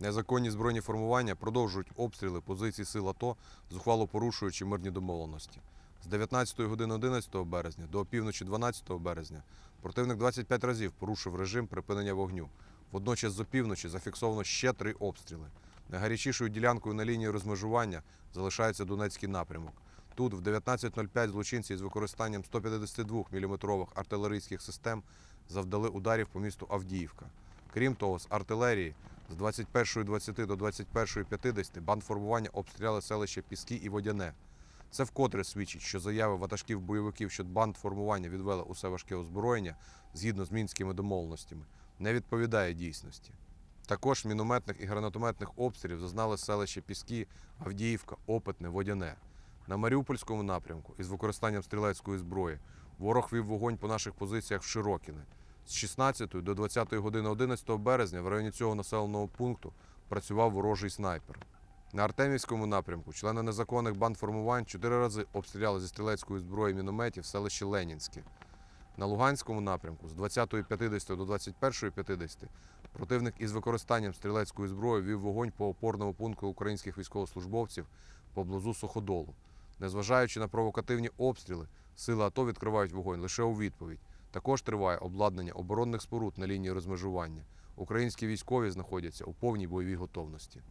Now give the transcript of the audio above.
Незаконні збройні формування продовжують обстріли позицій сил АТО, зухвало порушуючи мирні домовленості. З 19 години 11 березня до опівночі 12 березня противник 25 разів порушив режим припинення вогню. Водночас з опівночі зафіксовано ще три обстріли. Найгарячішою ділянкою на лінії розмежування залишається Донецький напрямок. Тут в 19.05 злочинці з використанням 152 мм артилерійських систем завдали ударів по місту Авдіївка. Крім того, з артилерії з 21.20 до 21.50 бандформування обстріляли селище Піски і Водяне. Це вкотре свідчить, що заяви ватажків бойовиків щодо бандформування відвели усе важке озброєння згідно з мінськими домовленостями, не відповідає дійсності. Також мінометних і гранатометних обстрілів зазнали селище Піски, Авдіївка, Опитне, Водяне. На Маріупольському напрямку із використанням стрілецької зброї ворог вів вогонь по наших позиціях в Широкіне. З 16 до 20 години 11 березня в районі цього населеного пункту працював ворожий снайпер. На Артемівському напрямку члени незаконних бандформувань чотири рази обстріляли зі стрілецької зброї мінометів селище Ленінське. На Луганському напрямку з 20.50 до 21.50 противник із використанням стрілецької зброї вів вогонь по опорному пункту українських військовослужбовців поблизу Суходолу. Незважаючи на провокативні обстріли, сили АТО відкривають вогонь лише у відповідь. Також триває обладнання оборонних споруд на лінії розмежування. Українські військові знаходяться у повній бойовій готовності.